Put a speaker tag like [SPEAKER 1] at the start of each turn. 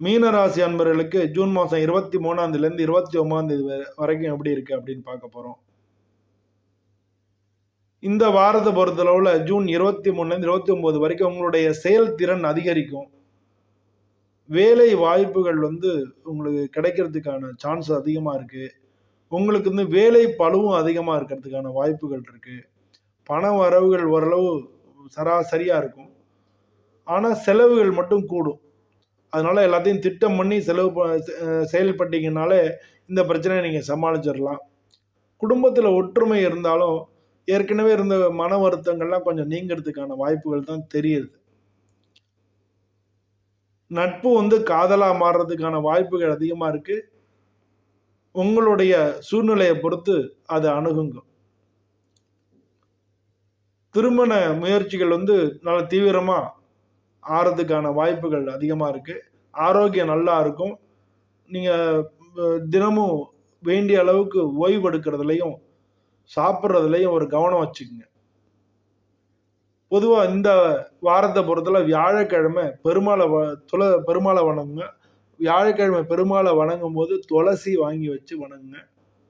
[SPEAKER 1] மீனராசி அன்பர்களுக்கு ஜூன் மாதம் இருபத்தி மூணாந்தேதியிலேருந்து இருபத்தி ஒன்பதாந்தேதி வரைக்கும் எப்படி இருக்குது அப்படின்னு பார்க்க போகிறோம் இந்த வாரத்தை பொறுத்தளவில் ஜூன் இருபத்தி மூணுலேருந்து இருபத்தி ஒம்பது வரைக்கும் உங்களுடைய செயல்திறன் அதிகரிக்கும். வேலை வாய்ப்புகள் வந்து உங்களுக்கு கிடைக்கிறதுக்கான சான்ஸ் அதிகமாக இருக்குது உங்களுக்கு வந்து வேலை பழுவும் அதிகமாக இருக்கிறதுக்கான வாய்ப்புகள் இருக்குது பண வரவுகள் ஓரளவு சராசரியாக இருக்கும். ஆனால் செலவுகள் மட்டும் கூடும். அதனால் எல்லாத்தையும் திட்டம் பண்ணி செலவு செயல்பட்டீங்கனாலே இந்த பிரச்சனையை நீங்கள் சமாளிச்சிடலாம். குடும்பத்தில் ஒற்றுமை இருந்தாலும் ஏற்கனவே இருந்த மன வருத்தங்கள்லாம் கொஞ்சம் நீங்கிறதுக்கான வாய்ப்புகள் தான் தெரியுது. நட்பு வந்து காதலாக மாறுறதுக்கான வாய்ப்புகள் அதிகமாக இருக்குது உங்களுடைய சூழ்நிலையை பொறுத்து அதை அணுகுங்க திருமண முயற்சிகள் வந்து நல்ல தீவிரமாக ஆறதுக்கான வாய்ப்புகள் அதிகமாக இருக்குது ஆரோக்கியம் நல்லா இருக்கும். நீங்கள் தினமும் வேண்டிய அளவுக்கு ஓய்வு எடுக்கிறதுலையும் சாப்பிட்றதுலையும் ஒரு கவனம் வச்சுக்கோங்க. பொதுவாக இந்த வாரத்தை பொறுத்தல வியாழக்கிழமை பெருமாளை வ துள பெருமாளை வணங்குங்க. வியாழக்கிழமை பெருமாளை வணங்கும் போது துளசி வாங்கி வச்சு வணங்குங்க.